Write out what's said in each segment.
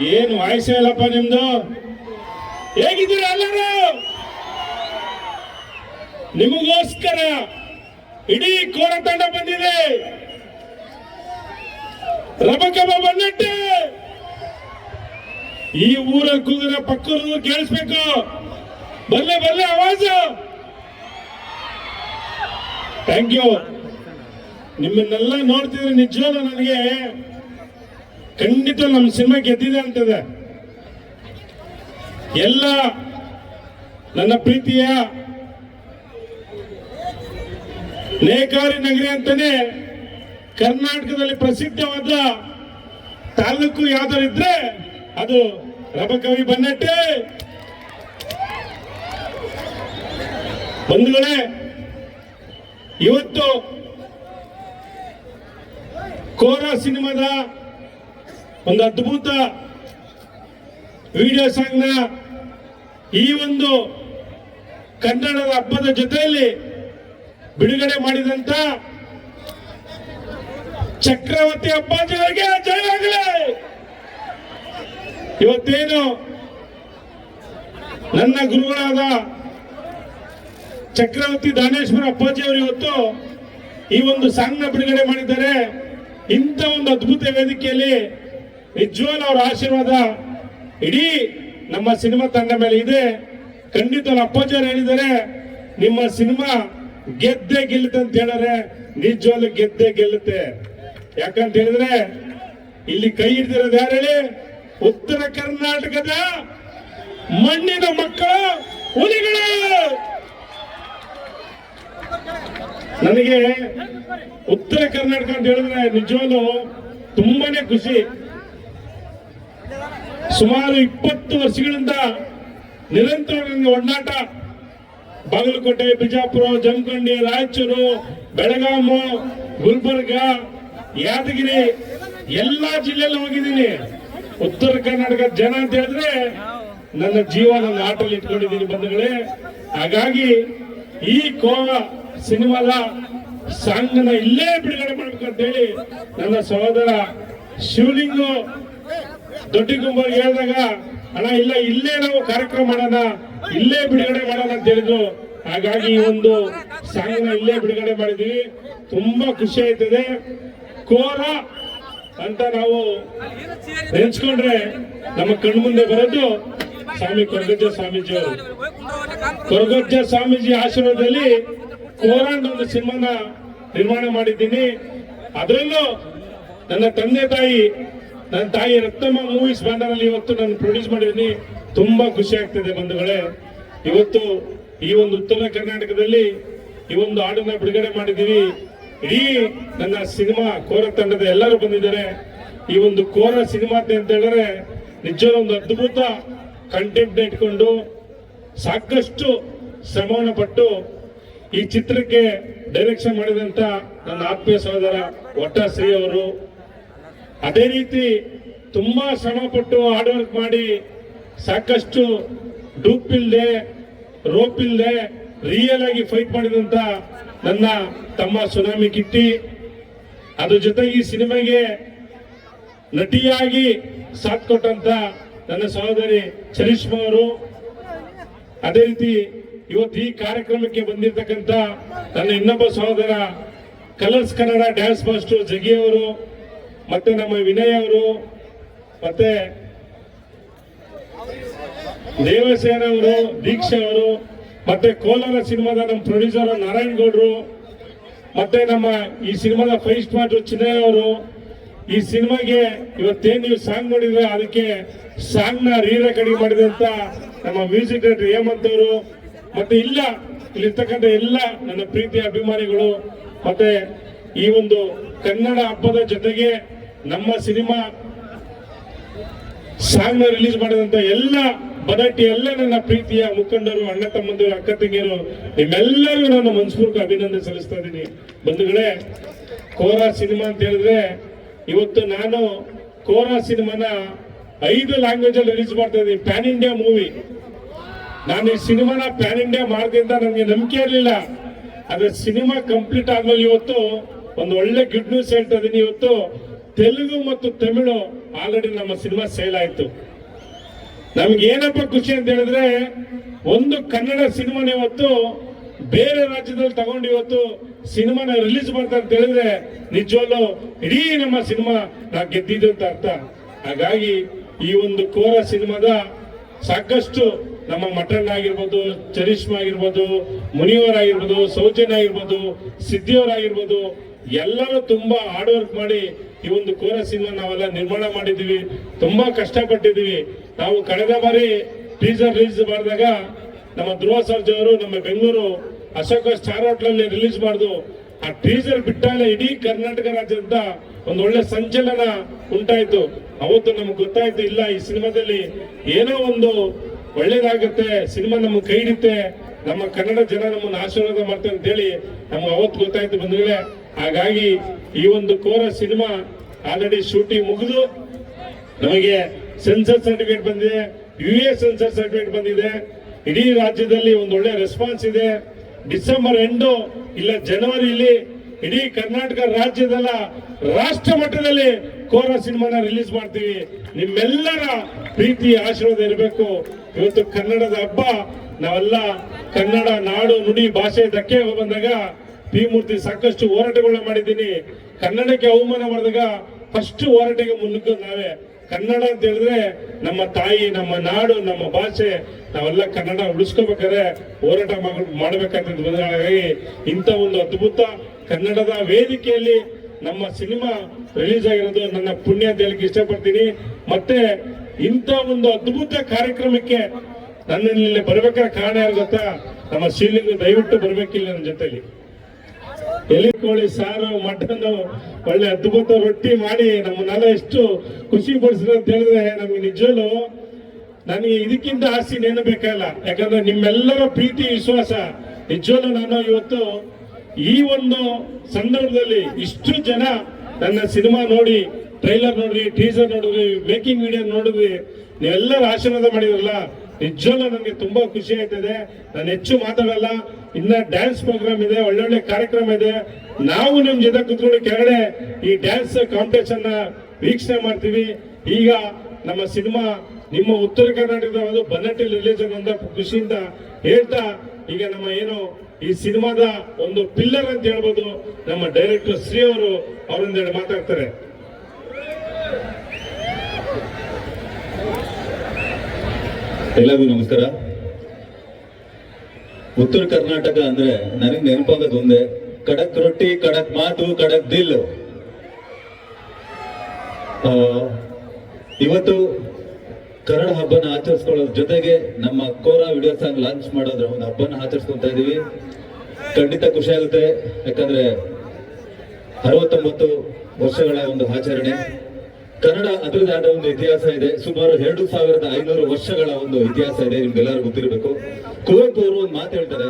ಏನು ವಯಸ್ಸೇ ಇಲ್ಲಪ್ಪ ನಿಮ್ದು? ಹೇಗಿದ್ದೀರ ಎಲ್ಲರೂ? ನಿಮಗೋಸ್ಕರ ಇಡೀ ಕೋರ ತಂಡ ಬಂದಿದೆ. ರಬಕಬ ಬಂದಟ್ಟೆ. ಈ ಊರ ಕೂಗಿನ ಪಕ್ಕೂರು ಕೇಳಿಸ್ಬೇಕು. ಬರ್ಲೆ ಬರ್ಲೆ ಆವಾಜ. ಥ್ಯಾಂಕ್ ಯು ನಿಮ್ಮನ್ನೆಲ್ಲ ನೋಡ್ತಿದ್ರೆ ನಿಜವಾದ ನನಗೆ. ಖಂಡಿತ ನಮ್ಮ ಸಿನಿಮಾ ಗೆದ್ದಿದೆ ಅಂತದೆ. ಎಲ್ಲ ನನ್ನ ಪ್ರೀತಿಯ ನೇಕಾರಿ ನಗರಿ ಅಂತಾನೆ ಕರ್ನಾಟಕದಲ್ಲಿ ಪ್ರಸಿದ್ಧವಾದ ತಾಲೂಕು ಯಾವ್ದಾರು ಇದ್ರೆ ಅದು ರಬಕವಿ ಬನ್ನಟ್ಟೆ. ಬಂಧುಗಳೇ, ಇವತ್ತು ಕೋರ ಸಿನಿಮಾದ ಒಂದು ಅದ್ಭುತ ವಿಡಿಯೋ ಸಾಂಗ್ನ ಈ ಒಂದು ಕನ್ನಡದ ಹಬ್ಬದ ಜೊತೆಯಲ್ಲಿ ಬಿಡುಗಡೆ ಮಾಡಿದಂತ ಚಕ್ರವರ್ತಿ ಅಪ್ಪಾಜಿಯವರಿಗೆ ಜಯವಾಗಲಿ ಇವತ್ತೇನು ನನ್ನ ಗುರುಗಳಾದ ಚಕ್ರವರ್ತಿ ದಾನೇಶ್ವರ ಅಪ್ಪಾಜಿ ಅವರು ಇವತ್ತು ಈ ಒಂದು ಸಾಂಗ್ನ ಬಿಡುಗಡೆ ಮಾಡಿದ್ದಾರೆ. ಇಂಥ ಒಂದು ಅದ್ಭುತ ವೇದಿಕೆಯಲ್ಲಿ ನಿಜವಾಗ್ಲೂ ಅವರ ಆಶೀರ್ವಾದ? ಇಡೀ ನಮ್ಮ ಸಿನಿಮಾ ತಂಡ ಮೇಲೆ ಇದೆ. ಖಂಡಿತ ಅವ್ರ ಹೇಳಿದರೆ ನಿಮ್ಮ ಸಿನಿಮಾ ಗೆದ್ದೆ ಗೆಲ್ಲುತ್ತೆ ಅಂತ ಹೇಳಿದ್ರೆ ನಿಜವಾಗ್ಲು ಗೆದ್ದೆ ಗೆಲ್ಲುತ್ತೆ. ಯಾಕಂತ ಹೇಳಿದ್ರೆ, ಇಲ್ಲಿ ಕೈ ಹಿಡಿದಿರೋದು ಯಾರು ಹೇಳಿ? ಉತ್ತರ ಕರ್ನಾಟಕದ ಮಣ್ಣಿನ ಮಕ್ಕಳು ಹುಲಿಗಳು. ನನಗೆ ಉತ್ತರ ಕರ್ನಾಟಕ ಅಂತ ಹೇಳಿದ್ರೆ ನಿಜವಾಗ್ಲು ತುಂಬಾನೇ ಖುಷಿ. ಸುಮಾರು ಇಪ್ಪತ್ತು ವರ್ಷಗಳಿಂದ ನಿರಂತರವಾಗಿ ಒಡನಾಟ. ಬಾಗಲಕೋಟೆ, ಬಿಜಾಪುರ, ಜಮಖಂಡಿ, ರಾಯಚೂರು ಬೆಳಗಾಮು ಗುಲ್ಬರ್ಗ, ಯಾದಗಿರಿ ಎಲ್ಲಾ ಜಿಲ್ಲೆಯಲ್ಲಿ ಹೋಗಿದ್ದೀನಿ. ಉತ್ತರ ಕರ್ನಾಟಕ ಜನ ಅಂತ ಹೇಳಿದ್ರೆ ನನ್ನ ಜೀವ ನನ್ನ ಆಟಲ್ಲಿ ಇಟ್ಕೊಂಡಿದ್ದೀನಿ ಬಂಧುಗಳೇ. ಹಾಗಾಗಿ ಈ ಕೋವ ಸಿನಿಮಾದ ಸಾಂಗ್ನ ಇಲ್ಲೇ ಬಿಡುಗಡೆ ಮಾಡ್ಬೇಕಂತ ಹೇಳಿ ನನ್ನ ಸಹೋದರ ಶಿವಲಿಂಗು ದೊಡ್ಡಿಗುಂಬ ಹೇಳಿದಾಗ, ಅಣ್ಣ, ಇಲ್ಲ, ಇಲ್ಲೇ ನಾವು ಕಾರ್ಯಕ್ರಮ ಮಾಡೋಣ, ಇಲ್ಲೇ ಬಿಡುಗಡೆ ಮಾಡೋಣ ಅಂತ ಹೇಳಿದ್ರು. ಹಾಗಾಗಿ ಈ ಒಂದು ಸಾಂಗ್ನ ಇಲ್ಲೇ ಬಿಡುಗಡೆ ಮಾಡಿದ್ವಿ. ತುಂಬಾ ಖುಷಿ ಆಯ್ತದೆ. ಕೋರ ಅಂತ ನಾವು ನೆನ್ಸ್ಕೊಂಡ್ರೆ ನಮ್ಮ ಕಣ್ಮುಂದೆ ಬರೋದು ಸ್ವಾಮಿ ಕೊರಗಜ್ಜ ಸ್ವಾಮೀಜಿ ಅವರು ಕೊರಗಜ್ಜ ಸ್ವಾಮೀಜಿ ಆಶೀರ್ವಾದದಲ್ಲಿ ಅಂತ ಒಂದು ಸಿನಿಮಾನ ನಿರ್ಮಾಣ ಮಾಡಿದ್ದೀನಿ. ಅದರಲ್ಲೂ ನನ್ನ ತಂದೆ ತಾಯಿ ನನ್ನ ತಾಯಿ ರತ್ನಮ್ಮ ಮೂವೀಸ್ ಬ್ಯಾನರ್ ಅಲ್ಲಿ ಇವತ್ತು ನಾನು ಪ್ರೊಡ್ಯೂಸ್ ಮಾಡಿದ್ದೀನಿ. ತುಂಬಾ ಖುಷಿ ಆಗ್ತಿದೆ ಬಂಧುಗಳೇ. ಇವತ್ತು ಈ ಒಂದು ಉತ್ತರ ಕರ್ನಾಟಕದಲ್ಲಿ ಈ ಒಂದು ಹಾಡನ್ನ ಬಿಡುಗಡೆ ಮಾಡಿದ್ದೀವಿ. ಇಡೀ ನನ್ನ ಸಿನಿಮಾ ಕೋರ ತಂಡದ ಎಲ್ಲರೂ ಬಂದಿದ್ದಾರೆ. ಈ ಒಂದು ಕೋರ ಸಿನಿಮಾ ಅಂತ ಹೇಳಿದ್ರೆ ನಿಜವಾದ ಒಂದು ಅದ್ಭುತ ಕಂಟೆಂಟ್ ಇಟ್ಕೊಂಡು ಸಾಕಷ್ಟು ಶ್ರಮವನ್ನು ಪಟ್ಟು ಈ ಚಿತ್ರಕ್ಕೆ ಡೈರೆಕ್ಷನ್ ಮಾಡಿದಂತ ನನ್ನ ಆತ್ಮೀಯ ಸಹೋದರ ಒಟ್ಟ ಶ್ರೀ ಅವರು. ಅದೇ ರೀತಿ ತುಂಬಾ ಶ್ರಮ ಪಟ್ಟು ಹಾರ್ಡ್ ವರ್ಕ್ ಮಾಡಿ ಸಾಕಷ್ಟು ಡೂಪ್ ಇಲ್ಲದೆ ರೋಪ್ ಇಲ್ಲದೆ ರಿಯಲ್ ಆಗಿ ಫೈಟ್ ಮಾಡಿದಂತ ನನ್ನ ತಮ್ಮ ಸುನಾಮಿ ಕಿಟ್ಟಿ. ಅದ್ರ ಜೊತೆಗೆ ಈ ಸಿನಿಮಾಗೆ ನಟಿಯಾಗಿ ಸಾಥ್ ಕೊಟ್ಟಂತ ನನ್ನ ಸಹೋದರಿ ಚರಿಷ್ಮಾ ಅವರು. ಅದೇ ರೀತಿ ಇವತ್ತು ಈ ಕಾರ್ಯಕ್ರಮಕ್ಕೆ ಬಂದಿರತಕ್ಕಂತ ನನ್ನ ಇನ್ನೊಬ್ಬ ಸಹೋದರ Colors Kannada dance master Jagi ಅವರು. ಮತ್ತೆ ನಮ್ಮ ವಿನಯ್ ಅವರು ಮತ್ತೆ ದೇವಸೇನ ಅವರು, ದೀಕ್ಷಾ ಅವರು, ಮತ್ತೆ ಕೋಲಾರ ಸಿನಿಮಾದ ನಮ್ಮ ಪ್ರೊಡ್ಯೂಸರ್ ನಾರಾಯಣ್ ಗೌಡ್ರು, ಮತ್ತೆ ನಮ್ಮ ಈ ಸಿನಿಮಾದ ಫೈವ್ ಸ್ಟಾರ್ ಚಿನ್ನಯ್ಯ ಅವರು, ಈ ಸಿನಿಮಾಗೆ ಇವತ್ತೇನ್ ನೀವು ಸಾಂಗ್ ನೋಡಿದ್ರೆ ಅದಕ್ಕೆ ಸಾಂಗ್ನ ರೀ ರೆಕಾರ್ಡಿಂಗ್ ಮಾಡಿದಂತ ನಮ್ಮ ಮ್ಯೂಸಿಕ್ ಡೈರೆಕ್ಟರ್ ಹೇಮಂತ್ ಅವರು, ಮತ್ತೆ ಇಲ್ಲ, ಇಲ್ಲಿರ್ತಕ್ಕಂಥ ಎಲ್ಲ ನನ್ನ ಪ್ರೀತಿಯ ಅಭಿಮಾನಿಗಳು, ಮತ್ತೆ ಈ ಒಂದು ಕನ್ನಡ ಹಬ್ಬದ ಜೊತೆಗೆ ನಮ್ಮ ಸಿನಿಮಾ ಸಾಂಗ್ ರಿಲೀಸ್ ಮಾಡಿದಂತ ಎಲ್ಲ ಬದಟಿ ಎಲ್ಲ ನನ್ನ ಪ್ರೀತಿಯ ಮುಖಂಡರು, ಅಣ್ಣ ತಮ್ಮಂದಿರು, ಅಕ್ಕ ತಂಗಿಯರು ನಿಮ್ಮೆಲ್ಲರಿಗೂ ನಾನು ಮನಸ್ಪೂರ್ವಕ ಅಭಿನಂದನೆ ಸಲ್ಲಿಸ್ತಾ ಇದ್ದೀನಿ. ಬಂಧುಗಳೇ, ಕೋರಾ ಸಿನಿಮಾ ಅಂತ ಹೇಳಿದ್ರೆ ಇವತ್ತು ನಾನು ಕೋರಾ ಸಿನಿಮಾನ ಐದು ಲ್ಯಾಂಗ್ವೇಜ್ ಅಲ್ಲಿ ರಿಲೀಸ್ ಮಾಡ್ತಾ ಇದ್ದೀನಿ. ಪ್ಯಾನ್ ಇಂಡಿಯಾ ಮೂವಿ ನಾನು ಈ ಸಿನಿಮಾನ ಪ್ಯಾನ್ ಇಂಡಿಯಾ ಮಾಡಿದೆ ನನಗೆ ನಂಬಿಕೆ ಇರಲಿಲ್ಲ. ಆದ್ರೆ ಸಿನಿಮಾ ಕಂಪ್ಲೀಟ್ ಆದ್ಮೇಲೆ ಇವತ್ತು ಒಂದು ಒಳ್ಳೆ ಗುಡ್ ನ್ಯೂಸ್ ಹೇಳ್ತಾ ಇದ್ದೀನಿ. ಇವತ್ತು ತೆಲುಗು ಮತ್ತು ತಮಿಳು ಆಲ್ರೆಡಿ ನಮ್ಮ ಸಿನಿಮಾ ಸೇಲ್ ಆಯ್ತು. ನಮ್ಗೆ ಏನಪ್ಪ ಖುಷಿ ಅಂತ ಹೇಳಿದ್ರೆ, ಒಂದು ಕನ್ನಡ ಸಿನಿಮಾನ ಇವತ್ತು ಬೇರೆ ರಾಜ್ಯದಲ್ಲಿ ತಗೊಂಡು ಇವತ್ತು ಸಿನಿಮಾನ ರಿಲೀಸ್ ಮಾಡ್ತಾರೆ ಅಂತ ಹೇಳಿದ್ರೆ ನಿಜವಲ್ಲೂ ಇಡೀ ನಮ್ಮ ಸಿನಿಮಾ ನಾ ಗೆದ್ದಿದ್ದು ಅಂತ ಅರ್ಥ. ಹಾಗಾಗಿ ಈ ಒಂದು ಕೋರ ಸಿನಿಮಾದ ಸಾಕಷ್ಟು ನಮ್ಮ ಮಟನ್ ಆಗಿರ್ಬೋದು, ಚರಿಷ್ಮಾ ಆಗಿರ್ಬೋದು ಮುನಿಯವರ್ ಆಗಿರ್ಬೋದು, ಸೌಜನ್ಯ ಆಗಿರ್ಬೋದು ಸಿದ್ಧಿಯವರಾಗಿರ್ಬೋದು ಎಲ್ಲರೂ ತುಂಬಾ ಹಾರ್ಡ್ ವರ್ಕ್ ಮಾಡಿ ಈ ಒಂದು ಕೋರ ಸಿನಿಮಾ ನಾವೆಲ್ಲ ನಿರ್ಮಾಣ ಮಾಡಿದೀವಿ ತುಂಬಾ ಕಷ್ಟಪಟ್ಟಿದ್ದೀವಿ. ನಾವು ಕಳೆದ ಬಾರಿ ಟೀಸರ್ ರಿಲೀಸ್ ಮಾಡಿದಾಗ ನಮ್ಮ ಧ್ರುವ ಸರ್ಜಾ ಅವರು, ನಮ್ಮ ಬೆಂಗಳೂರು ಅಶೋಕ ಸ್ಟಾರ್ ಹೋಟ್ಲಲ್ಲಿ ರಿಲೀಸ್ ಮಾಡುದು, ಆ ಟೀಸರ್ ಬಿಟ್ಟಾಗ ಇಡೀ ಕರ್ನಾಟಕ ರಾಜ್ಯದ ಒಂದು ಒಳ್ಳೆ ಸಂಚಲನ ಉಂಟಾಯ್ತು. ಅವತ್ತು ನಮ್ಗೆ ಗೊತ್ತಾಯ್ತು, ಇಲ್ಲ, ಈ ಸಿನಿಮಾದಲ್ಲಿ ಏನೋ ಒಂದು ಒಳ್ಳೇದಾಗುತ್ತೆ, ಸಿನಿಮಾ ನಮ್ಗೆ ಕೈ ಹಿಡಿತೆ ನಮ್ಮ ಕನ್ನಡ ಜನ ನಮ್ಮನ್ನು ಆಶೀರ್ವಾದ ಮಾಡ್ತೇವೆ ಅಂತ ಹೇಳಿ ನಮ್ಗೆ ಅವತ್ತು ಗೊತ್ತಾಯ್ತು ಬಂದ್ಮೇಲೆ ಹಾಗಾಗಿ ಈ ಒಂದು ಕೋರ ಸಿನಿಮಾ ಆಲ್ರೆಡಿ ಶೂಟಿಂಗ್ ಮುಗಿದು ನಮಗೆ ಸೆನ್ಸರ್ ಸರ್ಟಿಫಿಕೇಟ್ ಬಂದಿದೆ ಯು ಎ ಸೆನ್ಸರ್ ಸರ್ಟಿಫಿಕೇಟ್ ಬಂದಿದೆ. ಇಡೀ ರಾಜ್ಯದಲ್ಲಿ ಒಂದು ಒಳ್ಳೆ ರೆಸ್ಪಾನ್ಸ್ ಇದೆ. ಡಿಸೆಂಬರ್ ಎಂಟು ಇಲ್ಲ ಜನವರಿಲಿ ಇಡೀ ಕರ್ನಾಟಕ ರಾಜ್ಯದಲ್ಲ ರಾಷ್ಟ್ರ ಮಟ್ಟದಲ್ಲಿ ಕೋರ ಸಿನಿಮಾನ ರಿಲೀಸ್ ಮಾಡ್ತೀವಿ. ನಿಮ್ಮೆಲ್ಲರ ಪ್ರೀತಿ ಆಶೀರ್ವಾದ ಇರಬೇಕು. ಇವತ್ತು ಕನ್ನಡದ ಹಬ್ಬ, ನಾವೆಲ್ಲ ಕನ್ನಡ ನಾಡು ನುಡಿ ಭಾಷೆ ಧಕ್ಕೆ ಬಂದಾಗ ಪಿ ಮೂರ್ತಿ ಸಾಕಷ್ಟು ಹೋರಾಟಗಳನ್ನ ಮಾಡಿದ್ದೀನಿ. ಕನ್ನಡಕ್ಕೆ ಅವಮಾನ ಮಾಡಿದಾಗ ಫಸ್ಟ್ ಹೋರಾಟಕ್ಕೆ ಮುನ್ನುಗ್ಗೋದು ನಾವೇ. ಕನ್ನಡ ಅಂತ ಹೇಳಿದ್ರೆ ನಮ್ಮ ತಾಯಿ, ನಮ್ಮ ನಾಡು, ನಮ್ಮ ಭಾಷೆ, ನಾವೆಲ್ಲ ಕನ್ನಡ ಉಳಿಸ್ಕೋಬೇಕಾದ್ರೆ ಹೋರಾಟ ಮಾಡಬೇಕಂತ ಹಾಗಾಗಿ ಇಂಥ ಒಂದು ಅದ್ಭುತ ಕನ್ನಡದ ವೇದಿಕೆಯಲ್ಲಿ ನಮ್ಮ ಸಿನಿಮಾ ರಿಲೀಸ್ ಆಗಿರೋದು ನನ್ನ ಪುಣ್ಯ ಅಂತ ಹೇಳಕ್ ಇಷ್ಟಪಡ್ತೀನಿ. ಮತ್ತೆ ಇಂಥ ಒಂದು ಅದ್ಭುತ ಕಾರ್ಯಕ್ರಮಕ್ಕೆ ನನ್ನ ಇಲ್ಲಿ ಬರ್ಬೇಕಾದ್ರೆ ಕಾರಣ ಯಾರು ಗೊತ್ತಾ? ನಮ್ಮ ಶ್ರೀಲಿಂಗ ದಯವಿಟ್ಟು ಬರ್ಬೇಕಿಲ್ಲ ನನ್ನ ಜೊತೆಲಿ ಎಲೆ ಕೋಳಿ ಸಾರು ಮಟನ್ ಒಳ್ಳೆ ಅದ್ಭುತ ರೊಟ್ಟಿ ಮಾಡಿ ನಮ್ಮನ್ನೆಲ್ಲ ಎಷ್ಟು ಖುಷಿ ಪಡಿಸಿದ್ರು ಅಂತ ಹೇಳಿದ್ರೆ ನಮ್ಗೆ ನಿಜಲು ನನಗೆ ಇದಕ್ಕಿಂತ ಆಸ್ತಿ ನೆನಬೇಕಲ್ಲ ಬೇಕಲ್ಲ ಯಾಕಂದ್ರೆ ನಿಮ್ಮೆಲ್ಲರ ಪ್ರೀತಿ, ವಿಶ್ವಾಸ ನಿಜವಲ್ಲೂ ನಾನು ಇವತ್ತು ಈ ಒಂದು ಸಂದರ್ಭದಲ್ಲಿ ಇಷ್ಟು ಜನ ನನ್ನ ಸಿನಿಮಾ ನೋಡಿ, ಟ್ರೈಲರ್ ನೋಡ್ರಿ ಟೀಸರ್ ನೋಡಿದ್ರಿ ಮೇಕಿಂಗ್ ವಿಡಿಯೋ ನೋಡಿದ್ರಿ ನೀವೆಲ್ಲರೂ ಆಶೀರ್ವಾದ ಮಾಡಿದ್ರಲ್ಲ. ನಿಜವಲ್ಲೂ ನನಗೆ ತುಂಬಾ ಖುಷಿ ಆಯ್ತದೆ ನಾನು ಹೆಚ್ಚು ಮಾತಾಡಲ್ಲ. ಇನ್ನ ಡ್ಯಾನ್ಸ್ ಪ್ರೋಗ್ರಾಮ್ ಇದೆ, ಒಳ್ಳೊಳ್ಳೆ ಕಾರ್ಯಕ್ರಮ ಇದೆ. ನಾವು ನಿಮ್ ಜೊತೆ ಕುತ್ಕೊಂಡು ಕೆಳಗಡೆ ಈ ಡ್ಯಾನ್ಸ್ ಕಾಂಪಿಟೇಷನ್ ವೀಕ್ಷಣೆ ಮಾಡ್ತೀವಿ. ಈಗ ನಮ್ಮ ಸಿನಿಮಾ, ನಿಮ್ಮ ಉತ್ತರ ಕರ್ನಾಟಕದ ಒಂದು ಬನ್ನಟ್ಟಿ ರಿಲೀಸ್ ಅಂತ ಖುಷಿಯಿಂದ ಹೇಳ್ತಾ, ಈಗ ನಮ್ಮ ಏನು ಈ ಸಿನಿಮಾದ ಒಂದು ಪಿಲ್ಲರ್ ಅಂತ ಹೇಳ್ಬೋದು, ನಮ್ಮ ಡೈರೆಕ್ಟರ್ ಶ್ರೀ ಅವರು ಅವರೊಂದೆರಡು ಮಾತಾಡ್ತಾರೆ. ಎಲ್ಲರಿಗೂ ನಮಸ್ಕಾರ. ಉತ್ತರ ಕರ್ನಾಟಕ ಅಂದ್ರೆ ನನಗೆ ನೆನಪಾಗೋದು ಒಂದೇ ಕಡಕ್ ರೊಟ್ಟಿ ಕಡಕ್ ಮಾತು ಕಡಕ್ ದಿಲ್ ಆ, ಇವತ್ತು ಕನ್ನಡ ಹಬ್ಬನ ಆಚರಿಸ್ಕೊಳ್ಳೋದ್ರ ಜೊತೆಗೆ ನಮ್ಮ ಕೋರಾ ವಿಡಿಯೋ ಸಾಂಗ್ ಲಾಂಚ್ ಮಾಡೋದ್ರ ಒಂದು ಹಬ್ಬನ ಆಚರಿಸ್ಕೊಂತ ಇದೀವಿ. ಖಂಡಿತ ಖುಷಿ ಆಗುತ್ತೆ ಯಾಕಂದ್ರೆ ಅರವತ್ತೊಂಬತ್ತು ವರ್ಷಗಳ ಒಂದು ಆಚರಣೆ. ಕನ್ನಡ ಅದರದೇ ಆದ ಒಂದು ಇತಿಹಾಸ ಇದೆ. ಸುಮಾರು ಎರಡು ಸಾವಿರದ ಐನೂರು ವರ್ಷಗಳ ಒಂದು ಇತಿಹಾಸ ಇದೆ ನಿಮ್ಗೆಲ್ಲರೂ ಗೊತ್ತಿರಬೇಕು. ಕುವೆಂಪು ಅವರು ಒಂದು ಮಾತು ಹೇಳ್ತಾರೆ.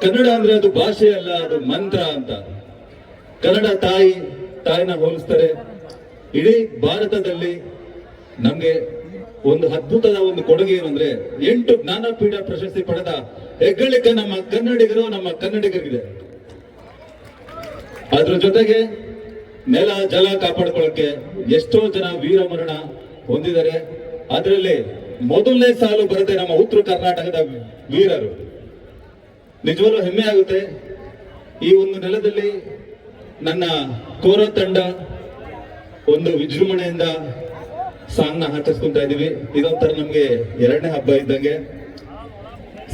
ಕನ್ನಡ ಅಂದ್ರೆ ಅದು ಭಾಷೆ ಅಲ್ಲ, ಅದು ಮಂತ್ರ ಅಂತ. ಕನ್ನಡ ತಾಯಿ, ತಾಯಿನ ಹೋಲಿಸ್ತಾರೆ. ಇಡೀ ಭಾರತದಲ್ಲಿ ನಮ್ಗೆ ಒಂದು ಅದ್ಭುತದ ಒಂದು ಕೊಡುಗೆ ಏನಂದ್ರೆ ಎಂಟು ಜ್ಞಾನಪೀಠ ಪ್ರಶಸ್ತಿ ಪಡೆದ ಹೆಗ್ಗಳಿಕೆ ನಮ್ಮ ಕನ್ನಡಿಗರು, ನಮ್ಮ ಕನ್ನಡಿಗರಿಗಿದೆ. ಅದ್ರ ಜೊತೆಗೆ ನೆಲ, ಜಲ ಕಾಪಾಡ್ಕೊಳ್ಳಕ್ಕೆ ಎಷ್ಟೋ ಜನ ವೀರಮರಣ ಹೊಂದಿದ್ದಾರೆ. ಅದರಲ್ಲಿ ಮೊದಲನೇ ಸಾಲು ಬರುತ್ತೆ ನಮ್ಮ ಉತ್ತರ ಕರ್ನಾಟಕದ ವೀರರು, ನಿಜವಾಗ್ಲೂ ಹೆಮ್ಮೆ ಆಗುತ್ತೆ. ಈ ಒಂದು ನೆಲದಲ್ಲಿ ನನ್ನ ಕೋರ ತಂಡ ಒಂದು ವಿಜೃಂಭಣೆಯಿಂದ ಸಾಂಗ್ನ ಆಚರಿಸ್ಕೊಂತ ಇದೀವಿ ಇದೊಂಥರ ನಮ್ಗೆ ಎರಡನೇ ಹಬ್ಬ ಇದ್ದಂಗೆ.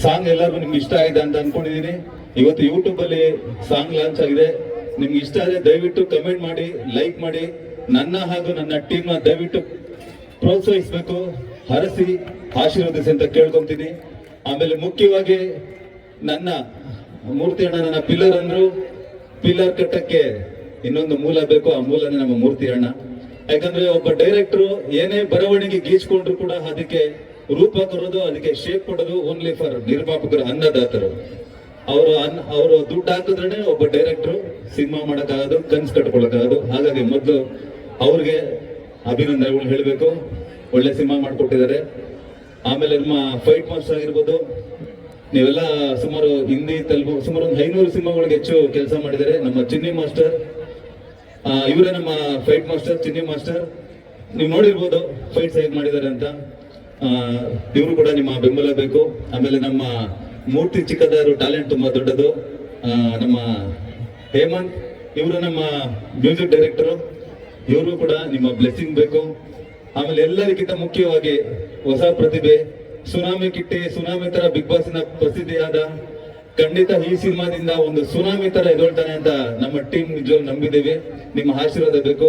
ಸಾಂಗ್ ಎಲ್ಲರಿಗೂ ನಿಮ್ಗೆ ಇಷ್ಟ ಆಗಿದೆ ಅಂತ ಅನ್ಕೊಂಡಿದೀನಿ. ಇವತ್ತು ಯೂಟ್ಯೂಬ್ ಅಲ್ಲಿ ಸಾಂಗ್ ಲಾಂಚ್ ಆಗಿದೆ. ನಿಮ್ಗೆ ಇಷ್ಟ ಆದ್ರೆ ದಯವಿಟ್ಟು ಕಮೆಂಟ್ ಮಾಡಿ ಲೈಕ್ ಮಾಡಿ. ನನ್ನ ಹಾಗೂ ನನ್ನ ಟೀಮ್ನ ದಯವಿಟ್ಟು ಪ್ರೋತ್ಸಾಹಿಸಬೇಕು, ಹರಸಿ, ಆಶೀರ್ವದಿಸಿ ಅಂತ ಕೇಳ್ಕೊಂತೀನಿ. ಆಮೇಲೆ ಮುಖ್ಯವಾಗಿ ನನ್ನ ಮೂರ್ತಿ ಅಣ್ಣ ನನ್ನ ಪಿಲ್ಲರ್ ಅಂದ್ರು, ಪಿಲ್ಲರ್ ಕಟ್ಟಕ್ಕೆ ಇನ್ನೊಂದು ಮೂಲ ಬೇಕು, ಆ ಮೂಲನೇ ನಮ್ಮ ಮೂರ್ತಿ ಅಣ್ಣ. ಯಾಕಂದ್ರೆ ಒಬ್ಬ ಡೈರೆಕ್ಟರ್ ಏನೇ ಬರವಣಿಗೆ ಗೀಚ್ಕೊಂಡ್ರು ಕೂಡ ಅದಕ್ಕೆ ರೂಪ ಕೊಡೋದು, ಅದಕ್ಕೆ ಶೇಪ್ ಕೊಡೋದು ಓನ್ಲಿ ಫಾರ್ ನಿರ್ಮಾಪಕರು, ಅನ್ನದಾತರು. ಅವರು ಅನ್, ಅವರು ದುಡ್ಡು ಹಾಕಿದ್ರೆ ಒಬ್ಬ ಡೈರೆಕ್ಟರ್ ಸಿನಿಮಾ ಮಾಡಕ್ಕಾಗದು, ಕನ್ಸ್ ಕಟ್ಕೊಳಕ್ಕಾಗೋದು. ಹಾಗಾಗಿ ಮೊದಲು ಅವ್ರಿಗೆ ಅಭಿನಂದನೆಗಳು ಹೇಳಬೇಕು. ಒಳ್ಳೆ ಸಿನಿಮಾ ಮಾಡ್ಕೊಟ್ಟಿದ್ದಾರೆ. ಆಮೇಲೆ ನಮ್ಮ ಫೈಟ್ ಮಾಸ್ಟರ್ ಆಗಿರ್ಬೋದು. ನೀವೆಲ್ಲ ಸುಮಾರು ಹಿಂದಿ, ತೆಲುಗು, ಸುಮಾರು ಒಂದು ಐನೂರು ಸಿನಿಮಾಗಳಿಗೆ ಹೆಚ್ಚು ಕೆಲಸ ಮಾಡಿದ್ದಾರೆ. ನಮ್ಮ ಚಿನ್ನಿ ಮಾಸ್ಟರ್ ಇವರೇ ನಮ್ಮ ಫೈಟ್ ಮಾಸ್ಟರ್ ಚಿನ್ನಿ ಮಾಸ್ಟರ್. ನೀವು ನೋಡಿರ್ಬೋದು ಫೈಟ್ಸ್ ಹೇಗೆ ಮಾಡಿದ್ದಾರೆ ಅಂತ. ಇವರು ಕೂಡ ನಿಮ್ಮ ಬೆಂಬಲ ಬೇಕು. ಆಮೇಲೆ ನಮ್ಮ ಮೂರ್ತಿ ಚಿಕ್ಕದಾರು ಟ್ಯಾಲೆಂಟ್ ತುಂಬಾ ದೊಡ್ಡದು. ನಮ್ಮ ಹೇಮಂತ್, ಇವರು ನಮ್ಮ ಮ್ಯೂಸಿಕ್ ಡೈರೆಕ್ಟರು ಇವರು ಕೂಡ ನಿಮ್ಮ ಬ್ಲೆಸ್ಸಿಂಗ್ ಬೇಕು. ಆಮೇಲೆ ಎಲ್ಲರಿಗಿಂತ ಮುಖ್ಯವಾಗಿ ಹೊಸ ಪ್ರತಿಭೆ, ಸುನಾಮಿ ಕಿಟ್ಟಿ, ಸುನಾಮಿ ತರ ಬಿಗ್ ಬಾಸ್ನ ಪ್ರಸಿದ್ಧಿಯಾದ ಖಂಡಿತ ಈ ಸಿನಿಮಾದಿಂದ ಒಂದು ಸುನಾಮಿ ತರ ಎದೊಳ್ತಾನೆ ಅಂತ ನಮ್ಮ ಟೀಮ್ ನಿಜವಾಗ್ಲೂ ನಂಬಿದ್ದೇವೆ. ನಿಮ್ಮ ಆಶೀರ್ವಾದ ಬೇಕು.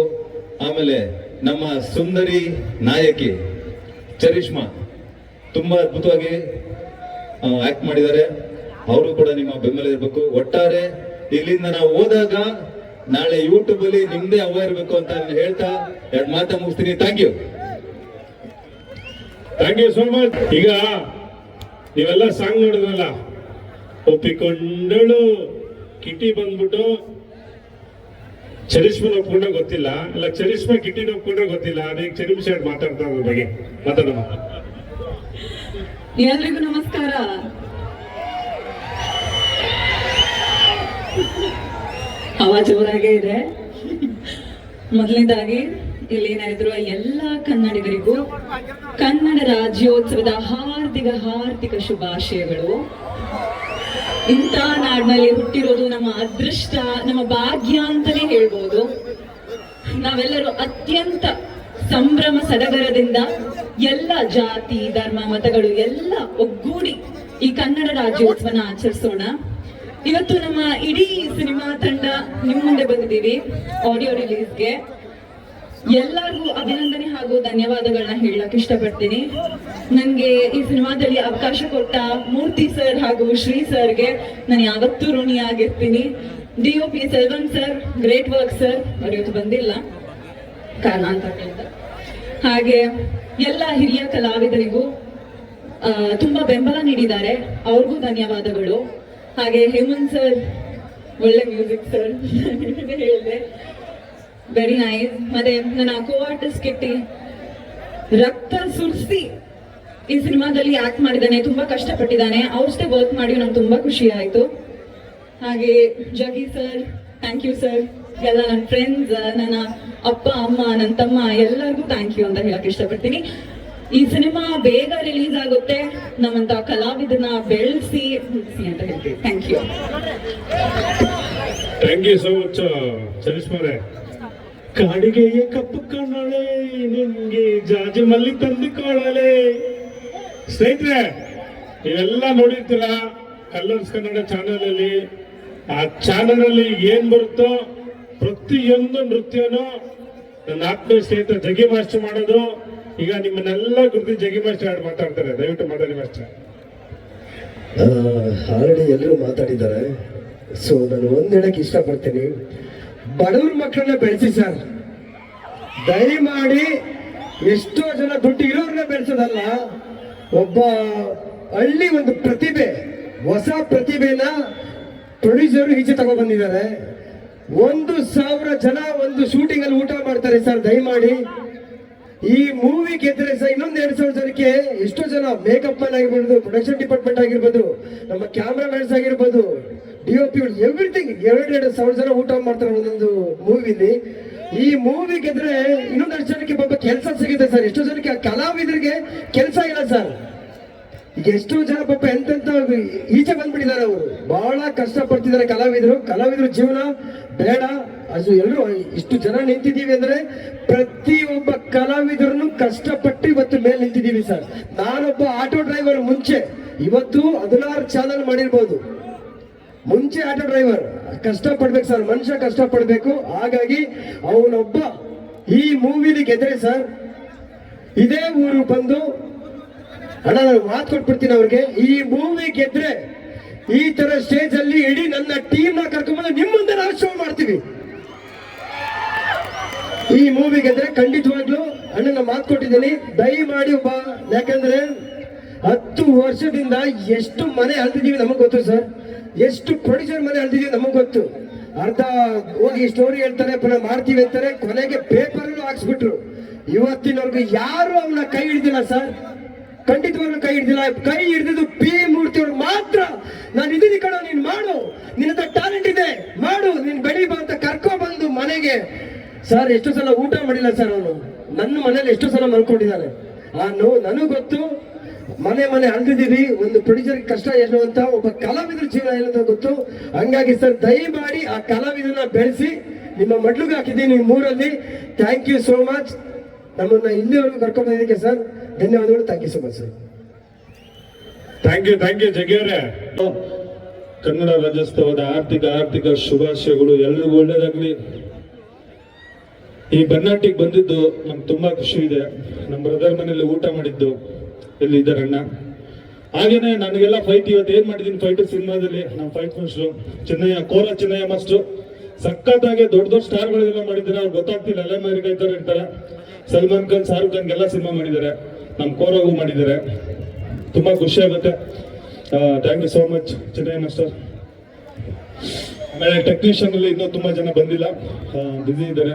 ಆಮೇಲೆ ನಮ್ಮ ಸುಂದರಿ ನಾಯಕಿ ಚರಿಷ್ಮಾ ತುಂಬಾ ಅದ್ಭುತವಾಗಿ ಆಕ್ಟ್ ಮಾಡಿದ್ದಾರೆ. ಅವರು ಕೂಡ ನಿಮ್ಮ ಬೆಂಬಲ ಇರಬೇಕು. ಒಟ್ಟಾರೆ ಇಲ್ಲಿಂದ ನಾವು ಹೋದಾಗ ನಾಳೆ ಯೂಟ್ಯೂಬ್ ಅಲ್ಲಿ ನಿಮ್ದೇ ಅವ್ವ ಇರಬೇಕು ಅಂತ ಹೇಳ್ತಾ ಎರಡು ಮಾತಾ ಮುಗಿಸ್ತೀನಿ. Thank you thank you so much ಈಗ ನೀವೆಲ್ಲ ಸಾಂಗ್ ನೋಡಿದ್ರಲ್ಲ, ಒಪ್ಪಿಕೊಂಡಳು. ಕಿಟಿ ಬಂದ್ಬಿಟ್ಟು ಚರಿಷ್ಮನ್ ಒಪ್ಕೊಂಡ್ರೆ ಗೊತ್ತಿಲ್ಲ. ಇಲ್ಲ ಚರಿಷ್ಮಾ ಕಿಟ್ಟಿ ಒಪ್ಕೊಂಡ್ರೆ ಗೊತ್ತಿಲ್ಲ. ಅದೇ ಚರಿಮ್ ಶೇಡ್ ಮಾತಾಡ್ತಾ ಅದ್ರ ಬಗ್ಗೆ. ಮಾತಾಡೋಣ. ಎಲ್ರಿಗೂ ನಮಸ್ಕಾರ. ಹವಾ ಜೋರಾಗೇ ಇದೆ. ಮೊದಲನೇದಾಗಿ ಇಲ್ಲೇನಾದ್ರು ಎಲ್ಲ ಕನ್ನಡಿಗರಿಗೂ ಕನ್ನಡ ರಾಜ್ಯೋತ್ಸವದ ಹಾರ್ದಿಕ ಹಾರ್ದಿಕ ಶುಭಾಶಯಗಳು. ಇಂಥ ನಾಡಿನಲ್ಲಿ ಹುಟ್ಟಿರೋದು ನಮ್ಮ ಅದೃಷ್ಟ, ನಮ್ಮ ಭಾಗ್ಯ ಅಂತಲೇ ಹೇಳ್ಬೋದು. ನಾವೆಲ್ಲರೂ ಅತ್ಯಂತ ಸಂಭ್ರಮ ಸಡಗರದಿಂದ ಎಲ್ಲ ಜಾತಿ, ಧರ್ಮ, ಮತಗಳು ಎಲ್ಲ ಒಗ್ಗೂಡಿ ಈ ಕನ್ನಡ ರಾಜ್ಯೋತ್ಸವನ ಆಚರಿಸೋಣ. ಇವತ್ತು ನಮ್ಮ ಇಡೀ ಸಿನಿಮಾ ತಂಡ ನಿಮ್ಮ ಮುಂದೆ ಬಂದಿದ್ದೀವಿ, ಆಡಿಯೋ ರಿಲೀಸ್ಗೆ. ಎಲ್ಲರಿಗೂ ಅಭಿನಂದನೆ ಹಾಗೂ ಧನ್ಯವಾದಗಳನ್ನ ಹೇಳಕ್ ಇಷ್ಟಪಡ್ತೀನಿ. ನನ್ಗೆ ಈ ಸಿನಿಮಾದಲ್ಲಿ ಅವಕಾಶ ಕೊಟ್ಟ ಮೂರ್ತಿ ಸರ್ ಹಾಗೂ ಶ್ರೀ ಸರ್ಗೆ ನಾನು ಯಾವತ್ತೂ ಋಣಿಯಾಗಿರ್ತೀನಿ. D O P Selvan sir, great work sir, ಅವ್ರು ಬಂದಿಲ್ಲ ಅಂತ ಹಾಗೆ ಎಲ್ಲ ಹಿರಿಯ ಕಲಾವಿದರಿಗೂ ತುಂಬಾ ಬೆಂಬಲ ನೀಡಿದ್ದಾರೆ. ಅವ್ರಿಗೂ ಧನ್ಯವಾದಗಳು. ಹಾಗೆ ಹೇಮಂತ್ ಸರ್, ಒಳ್ಳೆ ಮ್ಯೂಸಿಕ್ ಸರ್ ಹೇಳಿದೆ ವೆರಿ ನೈಸ್ ಮತ್ತೆ ನನ್ನ ಕೋ ಆರ್ಟಿಸ್ಟ್ ಕಿಟ್ಟಿ. ರಕ್ತ ಸುರಿಸಿ ಈ ಸಿನಿಮಾದಲ್ಲಿ ಆಕ್ಟ್ ಮಾಡಿದ್ದಾನೆ, ತುಂಬಾ ಕಷ್ಟಪಟ್ಟಿದ್ದಾನೆ. ಅವ್ರ ಜೊತೆ ವರ್ಕ್ ಮಾಡಿ ನಂಗೆ ತುಂಬಾ ಖುಷಿ ಆಯ್ತು. ಹಾಗೆ Jagi sir thank you sir ಎಲ್ಲ ನನ್ನ ಫ್ರೆಂಡ್ಸ್ ನನ್ನ ಅಪ್ಪ, ಅಮ್ಮ ನನ್ನ ತಮ್ಮ, ಎಲ್ಲರಿಗೂ ಥ್ಯಾಂಕ್ ಯು ಅಂತ ಹೇಳಕ್ ಇಷ್ಟಪಡ್ತೀನಿ. ಈ ಸಿನಿಮಾ ಬೇಗ ರಿಲೀಸ್ ಆಗುತ್ತೆ. ನಮ್ಮಂತ ಕಲಾವಿದನ ಬೆಳೆಸಿ ಅಂತ ಹೇಳ್ತೀವಿ. Thank you thank you so much ಚರಿಷ್ಮಾರೆ ಕಾಡಿಗೆಯ ಕಪ್ಪು ಕಣ್ಣಳೆ ನಿಮ್ಗೆ ಜಾಜಿ ಮಲ್ಲಿ ತಂದುಕೊಳ್ಳಲೆ ಸ್ನೇಹಿತರೆ ಇವೆಲ್ಲ ನೋಡಿರ್ತೀರ ಕಲ್ಲರ್ಸ್ ಕನ್ನಡ ಚಾನೆಲ್ ಅಲ್ಲಿ ಆ ಚಾನೆಲ್ ಅಲ್ಲಿ ಏನ್ ಬರುತ್ತೋ ಪ್ರತಿಯೊಂದು ನೃತ್ಯನೂ ನನ್ನ ಆತ್ಮೀಯ ಸ್ನೇಹಿತ ಜಗಿ ಮಾಸ್ಟರ್ ಮಾಡೋದು ಈಗ ನಿಮ್ಮನ್ನೆಲ್ಲ ಗುರುತಿ ಜಗಿ ಮಾಸ್ಟರ್ ಹಾಡು ಮಾತಾಡ್ತಾರೆ? ದಯವಿಟ್ಟು ಮಾತಾಡಿ ಮಾಸ್ಟರ್. ಆಲ್ರೆಡಿ ಎಲ್ಲರೂ ಮಾತಾಡಿದ್ದಾರೆ. ಸೊ ನಾನು ಒಂದ್ ಹೇಳಕ್ ಇಷ್ಟಪಡ್ತೀನಿ. ಬಡವ್ರ ಮಕ್ಕಳನ್ನ ಬೆಳೆಸಿ ಸರ್. ದಯಮಾಡಿ ಎಷ್ಟೋ ಜನ ದುಡ್ಡು ಇರೋರ್ನ ಬೆಳೆಸೋದಲ್ಲ, ಒಬ್ಬ ಹಳ್ಳಿ ಒಂದು ಪ್ರತಿಭೆ, ಹೊಸ ಪ್ರತಿಭೆನ ಪ್ರೊಡ್ಯೂಸರ್ ಈಚೆ ತಗೊಬಂದಿದ್ದಾರೆ ಒಂದು ಸಾವಿರ ಜನ ಒಂದು ಶೂಟಿಂಗ್ ಅಲ್ಲಿ ಊಟ ಮಾಡ್ತಾರೆ ಸರ್, ದಯಮಾಡಿ. ಈ ಮೂವಿ ಗೆದ್ರೆ ಸರ್, ಇನ್ನೊಂದು ಎರಡು ಸಾವಿರ ಜನಕ್ಕೆ ಎಷ್ಟೋ ಜನ ಮೇಕಪ್ ಮ್ಯಾನ್ ಆಗಿರ್ಬೋದು ಪ್ರೊಡಕ್ಷನ್ ಡಿಪಾರ್ಟ್ಮೆಂಟ್ ಆಗಿರ್ಬೋದು, ನಮ್ಮ ಕ್ಯಾಮ್ರಾ ಮ್ಯಾನ್ಸ್ ಆಗಿರ್ಬೋದು ಡಿ ಒ ಪಿ ಎವ್ರಿಥಿಂಗ್ ಎರಡೆರಡು ಎರಡು ಸಾವಿರ ಜನ ಊಟ ಮಾಡ್ತಾರೆ ಒಂದೊಂದು ಮೂವಿಲಿ ಈ ಮೂವಿ ಗೆದ್ರೆ ಇನ್ನೊಂದಷ್ಟು ಜನಕ್ಕೆ ಪಾಪ ಕೆಲಸ ಸಿಗುತ್ತೆ ಸರ್ ಎಷ್ಟೋ ಜನಕ್ಕೆ ಕಲಾವಿದರಿಗೆ ಕೆಲಸ ಇಲ್ಲ ಸರ್ ಈಗ ಎಷ್ಟೋ ಜನ ಪಾಪ ಎಂತೆಂತ ಈಚೆ ಬಂದ್ಬಿಟ್ಟಿದ್ದಾರೆ ಅವರು. ಬಹಳ ಕಷ್ಟ ಪಡ್ತಿದ್ದಾರೆ ಕಲಾವಿದರು. ಕಲಾವಿದರು ಜೀವನ ಬೇಡ. ಅದು ಎಲ್ಲರೂ ಇಷ್ಟು ಜನ ನಿಂತಿದ್ದೀವಿ ಅಂದ್ರೆ ಪ್ರತಿಯೊಬ್ಬ ಕಲಾವಿದರನ್ನು ಕಷ್ಟಪಟ್ಟು ಇವತ್ತು ಮೇಲೆ ನಿಂತಿದ್ದೀವಿ ಸರ್ ನಾನೊಬ್ಬ ಆಟೋ ಡ್ರೈವರ್ ಮುಂಚೆ. ಇವತ್ತು ಹದಿನಾರು ಚಾನಲ್ ಮಾಡಿರ್ಬೋದು. ಮುಂಚೆ ಆಟೋ ಡ್ರೈವರ್ ಕಷ್ಟ ಪಡ್ಬೇಕು ಸರ್, ಮನುಷ್ಯ ಕಷ್ಟ ಪಡ್ಬೇಕು ಹಾಗಾಗಿ ಅವನೊಬ್ಬ ಈ ಮೂವಿಲಿ ಗೆದ್ರೆ ಸರ್, ಇದೇ ಊರು ಬಂದು, ಅಣ್ಣ, ನಾನು ಮಾತು ಕೊಟ್ಬಿಡ್ತೀನಿ ಅವ್ರಿಗೆ, ಈ ಮೂವಿ ಗೆದ್ರೆ ಈ ತರ ಸ್ಟೇಜ್ ಅಲ್ಲಿ ಇಡೀ ನನ್ನ ಟೀಮ್ನ ಕರ್ಕೊಂಡ್ಬಂದು ನಿಮ್ಮ ಮುಂದೆ ನಾವು ಶೋ ಮಾಡ್ತೀವಿ. ಈ ಮೂವಿ ಗೆದ್ರೆ ಖಂಡಿತವಾಗ್ಲು ಅಣ್ಣನ ಮಾತು ಕೊಟ್ಟಿದ್ದೀನಿ. ದಯಮಾಡಿ ಒಬ್ಬ, ಯಾಕಂದ್ರೆ ಹತ್ತು ವರ್ಷದಿಂದ ಎಷ್ಟು ಮನೆ ಅಳ್ತಿದ್ದೀವಿ ನಮಗೆ ಗೊತ್ತು ಸರ್. ಎಷ್ಟು ಪ್ರೊಡ್ಯೂಸರ್ ಮನೆ ಅಳ್ತಿದೀವಿ ನಮಗ್ ಗೊತ್ತು. ಅರ್ಧ ಹೋಗಿ ಸ್ಟೋರಿ ಹೇಳ್ತಾರೆ ಪುನಃ ಮಾಡ್ತೀವಿ ಅಂತಾರೆ, ಕೊನೆಗೆ ಪೇಪರ್ ಹಾಕ್ಸ್ಬಿಟ್ರು. ಇವತ್ತಿನವರೆಗೂ ಯಾರು ಅವನ ಕೈ ಹಿಡಿದಿಲ್ಲ ಸರ್. ಖಂಡಿತವಾಗ್ಲೂ ಕೈ ಹಿಡಿದಿಲ್ಲ. ಕೈ ಹಿಡಿದಿದ್ದು ಪಿ ಮೂರ್ತಿ ಅವ್ರು ಮಾತ್ರ. ನಾನು ಇದೀನಿ ಕಣ, ನೀನ್ ಮಾಡು. ನಿನ್ನ ಟ್ಯಾಲೆಂಟ್ ಇದೆ, ಮಾಡು. ನೀನ್ ಬೆಳಿಬಾ ಅಂತ ಕರ್ಕೊ ಬಂದು ಮನೆಗೆ. ಸರ್, ಎಷ್ಟು ಸಲ ಊಟ ಮಾಡಿಲ್ಲ ಸರ್ ಅವನು. ನನ್ನ ಮನೇಲಿ ಎಷ್ಟು ಸಲ ಮಲ್ಕೊಂಡಿದ್ದಾನೆ. ಆ ನೋವು ನನಗೂ ಗೊತ್ತು. ಮನೆ ಮನೆ ಅಂದಿದ್ದೀವಿ, ಒಂದು ಪ್ರೊಡ್ಯೂಸರ್ ಕಷ್ಟ ಏನು ಅಂತ ಒಬ್ಬ ಕಲಾವಿದರ ಜೀವನ ಏನಂತ ಗೊತ್ತು? ಹಂಗಾಗಿ ಸರ್ ದಯಮಾಡಿ ಆ ಕಲಾವಿದನ ಬೆಳೆಸಿ, ನಿಮ್ಮ ಮಡ್ಲಿಗೆ ಹಾಕಿದ್ದೀನಿ ಮೂರಲ್ಲಿ ಥ್ಯಾಂಕ್ ಯು ಸೋ ಮಚ್ ನಮ್ಮನ್ನ ಇಲ್ಲಿವರೆಗೂ ಕರ್ಕೊಂಡು ಸರ್ ಧನ್ಯವಾದಗಳು. Thank you so much sir thank you thank you ಜಗ್ಗಿಯವರೇ Kannada ರಾಜ್ಯೋತ್ಸವದ ಆರ್ಥಿಕ ಆರ್ಥಿಕ ಶುಭಾಶಯಗಳು ಎಲ್ರಿಗೂ ಒಳ್ಳೇದಾಗ್ಲಿ. ಈ ಬನ್ನಾಟಿಗೆ ಬಂದಿದ್ದು ನಮ್ಗೆ ತುಂಬಾ ಖುಷಿ ಇದೆ. ನಮ್ಮ ಬ್ರದರ್ ಮನೆಯಲ್ಲಿ ಊಟ ಮಾಡಿದ್ದು. ಇಲ್ಲಿ ಇದ್ದಾರಣ್ಣ ಹಾಗೇನೆ ನನಗೆಲ್ಲ ಫೈಟ್ ಇವತ್ತು ಏನ್ ಮಾಡಿದೀನಿ ಫೈಟ್ ಸಿನಿಮಾದಲ್ಲಿ? ನಮ್ಮ ಫೈಟ್ ಮಾಸ್ಟ್ರು ಚೆನ್ನಯ್ಯ ಕೋಲ ಚೆನ್ನಯ್ಯ ಮಾಸ್ಟ್ರು ಸಖತ್ತಾಗಿ ದೊಡ್ಡ ದೊಡ್ಡ ಸ್ಟಾರ್ಗಳೆಲ್ಲ ಮಾಡಿದ್ದಾರೆ. ಅವ್ರು ಗೊತ್ತಾಗ್ತಿಲ್ಲ ಎಲ್ಲ ಮಾರಿಕ ಇರ್ತಾರೆ ಸಲ್ಮಾನ್ ಖಾನ್, ಶಾರುಖ್ ಖಾನ್ ಎಲ್ಲ ಸಿನಿಮಾ ಮಾಡಿದ್ದಾರೆ. ನಮ್ಮ ಕೋರಗೂ ಮಾಡಿದ್ದಾರೆ. ತುಂಬಾ ಖುಷಿ ಆಗುತ್ತೆ. Thank you so much Chennaiah master ಆಮೇಲೆ ಟೆಕ್ನಿಷಿಯನ್ ಅಲ್ಲಿ ಇನ್ನೂ ತುಂಬಾ ಜನ ಬಂದಿಲ್ಲ. ಬಿಸಿ ಇದ್ದಾರೆ.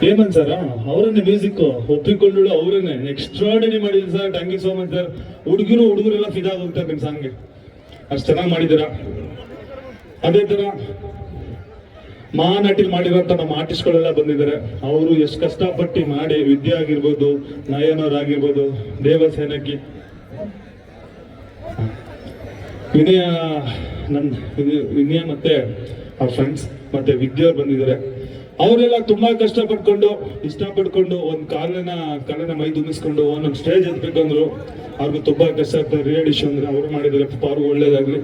ಹೇಮಂತ್ ಸರ್, ಅವರನ್ನೇ ಮ್ಯೂಸಿಕ್ ಒಪ್ಪಿಕೊಂಡು ಅವರನ್ನೇ. ಎಕ್ಸ್ಟ್ರಾಡಿನರಿ ಮಾಡಿದ್ರು sir thank you so much sir. ಹುಡುಗರು ಹುಡುಗರೆಲ್ಲ ಫಿದಾ ಹೋಗ್ತಾರೆ ನಿಮ್ಮ ಸಾಂಗ್ಗೆ ಅಷ್ಟು ಚೆನ್ನಾಗಿ ಮಾಡಿದ್ದೀರ? ಅದೇ ತರ ಮಹಾನಟಿಲ್ ಮಾಡಿರೋಂಥ ನಮ್ಮ ಆರ್ಟಿಸ್ಟ್ಗಳೆಲ್ಲ ಬಂದಿದ್ದಾರೆ. ಅವರು ಎಷ್ಟು ಕಷ್ಟಪಟ್ಟು ಮಾಡಿ ವಿದ್ಯೆ ಆಗಿರ್ಬೋದು, ನಯನವರಾಗಿರ್ಬೋದು ಆಗಿರ್ಬೋದು ದೇವಸೇನಕಿ ವಿನಯ ನನ್ನ ವಿನಯ ಮತ್ತೆ ಅವ್ರ ಫ್ರೆಂಡ್ಸ್ ಮತ್ತೆ ವಿದ್ಯವ್ರು ಬಂದಿದ್ದಾರೆ. ಅವರೆಲ್ಲ ತುಂಬಾ ಕಷ್ಟ ಪಡ್ಕೊಂಡು ಇಷ್ಟ ಪಡ್ಕೊಂಡು ಒಂದ್ ಕಾಲನ ಕಾಲನ ಮೈ ದುಮಿಸ್ಕೊಂಡು ಒಂದೊಂದು ಸ್ಟೇಜ್ ಎತ್ಬೇಕಂದ್ರು ಅವ್ರಿಗೆ ತುಂಬಾ ಕಷ್ಟ ಆಗ್ತದೆ. ಇಶ್ಯೂ ಅಂದ್ರೆ ಅವರು ಮಾಡಿದ್ರೆ ಅವ್ರಿಗೂ ಒಳ್ಳೇದಾಗ್ಲಿ.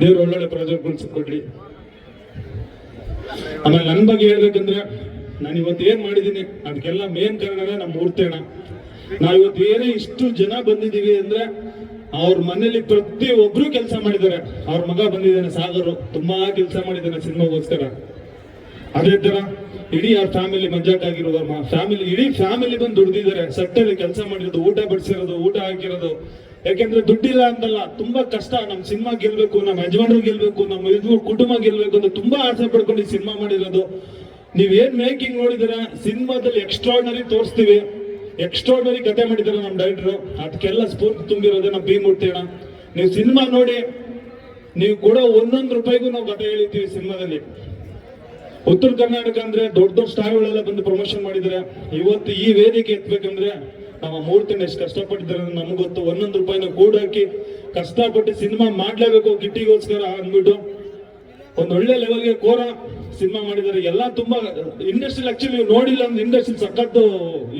ದೇವ್ರು ಒಳ್ಳೊಳ್ಳೆ ಪ್ರಾಜೆಕ್ಟ್ ಕೊಡ್ಲಿ ಆಮೇಲೆ ನನ್ನ ಬಗ್ಗೆ ಹೇಳ್ಬೇಕಂದ್ರೆ, ನಾನು ಇವತ್ತು ಏನ್ ಮಾಡಿದೀನಿ ಅದಕ್ಕೆಲ್ಲ ಮೇನ್ ಕಾರಣನೇ ನಮ್ಮ ಮೂರ್ತೇಣ ನಾವ್ ಇವತ್ತು ಏನೇ ಇಷ್ಟು ಜನ ಬಂದಿದೀವಿ ಅಂದ್ರೆ, ಅವ್ರ ಮನೇಲಿ ಪ್ರತಿ ಒಬ್ರು ಕೆಲಸ ಮಾಡಿದ್ದಾರೆ. ಅವ್ರ ಮಗ ಬಂದಿದ್ದಾನೆ, ಸಾಗರು. ತುಂಬಾ ಕೆಲಸ ಮಾಡಿದ್ದಾನೆ ಸಿನಿಮಾಗೋಸ್ಕರ. ಅದೇ ತರ ಇಡೀ ಆ ಫ್ಯಾಮಿಲಿ ಅವ್ರ ಫ್ಯಾಮಿಲಿ, ಇಡೀ ಫ್ಯಾಮಿಲಿ ಬಂದು ದುಡ್ದಿದ್ದಾರೆ. ಸಟ್ಟಲ್ಲಿ ಕೆಲಸ ಮಾಡಿರೋದು, ಊಟ ಬಡಿಸಿರೋದು, ಊಟ ಹಾಕಿರೋದು. ಯಾಕೆಂದ್ರೆ ದುಡ್ಡಿಲ್ಲ ಅಂತಲ್ಲ, ತುಂಬಾ ಕಷ್ಟ. ನಮ್ ಸಿನಿಮಾ ಗೆಲ್ಬೇಕು ನಮ್ಮ ಯಜಮಾನರು ಗೆಲ್ಬೇಕು ನಮ್ಮ ಇದು ಕುಟುಂಬ ಗೆಲ್ಬೇಕು ಅಂತ ತುಂಬಾ ಆಸೆ ಪಡ್ಕೊಂಡು ಈ ಸಿನಿಮಾ ಮಾಡಿರೋದು. ನೀವ್ ಏನ್ ಮೇಕಿಂಗ್ ನೋಡಿದಿರ ಸಿನಿಮಾದಲ್ಲಿ ಎಕ್ಸ್ಟ್ರಾರ್ಡನರಿ ತೋರಿಸ್ತೀವಿ. ಎಕ್ಸ್ಟ್ರಾರ್ಡನರಿ ಕತೆ ಮಾಡಿದಾರೆ ನಮ್ಮ ಡೈರೆಕ್ಟರ್ ಅದಕ್ಕೆಲ್ಲ ಸ್ಫೂರ್ತಿ ತುಂಬಿರೋದೆ ನಮ್ಮ ಬಿ ಮೂರ್ತಿ ಅಣ್ಣ. ನೀವು ಸಿನಿಮಾ ನೋಡಿ, ನೀವು ಕೂಡ ಒಂದೊಂದು ರೂಪಾಯಿಗೂ ನಾವು ಕತೆ ಹೇಳ್ತೀವಿ ಸಿನಿಮಾದಲ್ಲಿ. ಉತ್ತರ ಕರ್ನಾಟಕ ಅಂದ್ರೆ ದೊಡ್ಡ ದೊಡ್ಡ ಸ್ಟಾರ್ಗಳೆಲ್ಲ ಬಂದು ಪ್ರಮೋಷನ್ ಮಾಡಿದ್ದಾರೆ ಇವತ್ತು ಈ ವೇದಿಕೆ ಎತ್ಬೇಕಂದ್ರೆ ನಮ್ಮ ಮೂರ್ತಿನ ಎಷ್ಟು ಕಷ್ಟಪಟ್ಟಿದ್ದಾರೆ ನಮ್ಗೆ ಗೊತ್ತು. ಒಂದೊಂದು ರೂಪಾಯಿನ ಕೂಡಾಕಿ ಕಷ್ಟಪಟ್ಟು ಸಿನಿಮಾ ಮಾಡ್ಲೇಬೇಕು ಗಿಟ್ಟಿಗೋಸ್ಕರ ಅಂದ್ಬಿಟ್ಟು ಒಂದ್ ಒಳ್ಳೆ ಲೆವೆಲ್ಗೆ ಕೋರ ಸಿನಿಮಾ ಮಾಡಿದ್ದಾರೆ ಎಲ್ಲ ತುಂಬಾ ಇಂಡಸ್ಟ್ರಿ ಆಕ್ಚುಲಿ ನೋಡಿಲ್ಲ ಅಂದ್ರೆ ಇಂಡಸ್ಟ್ರಿ ಸಖತ್ತು